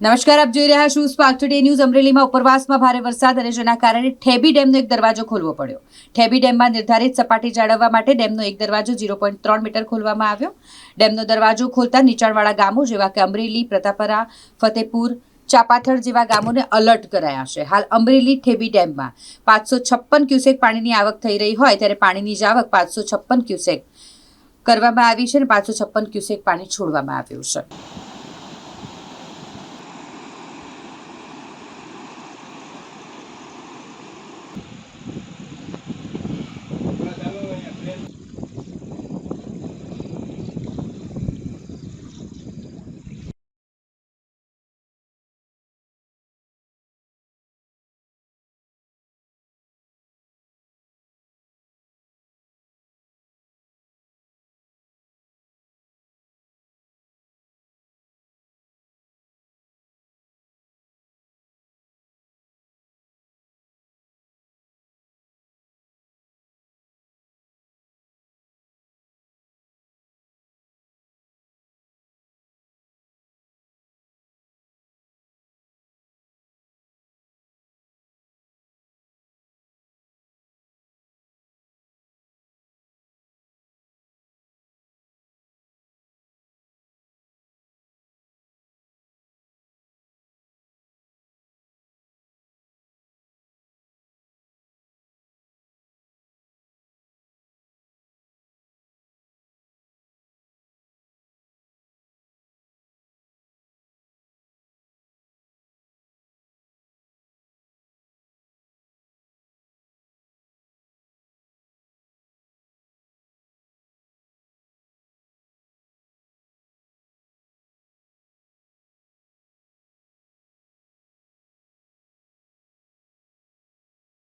નમસ્કાર, આપ જોઈ રહ્યા છો સ્પાર્ક ટુડે ન્યૂઝ અમરેલીમાં ઉપરવાસમાં ભારે વરસાદ અને જેના કારણે ઠેબી ડેમનો એક દરવાજો ખોલવો પડ્યો. ઠેબી ડેમમાં નિર્ધારિત સપાટી જાળવવા માટે ડેમનો એક દરવાજો ઝીરો પોઈન્ટ ત્રણ મીટર ખોલવામાં આવ્યો. ડેમનો દરવાજો ખોલતા નીચાણવાળા ગામો જેવા કે અમરેલી, પ્રતાપરા, ફતેપુર ચાપાથળ જેવા ગામોને અલર્ટ કરાયા છે. હાલ અમરેલી ઠેબી ડેમમાં પાંચસો છપ્પન ક્યુસેક પાણીની આવક થઈ રહી હોય ત્યારે પાણીની જ આવક પાંચસો છપ્પન ક્યુસેક કરવામાં આવી છે અને પાંચસો છપ્પન ક્યુસેક પાણી છોડવામાં આવ્યું છે.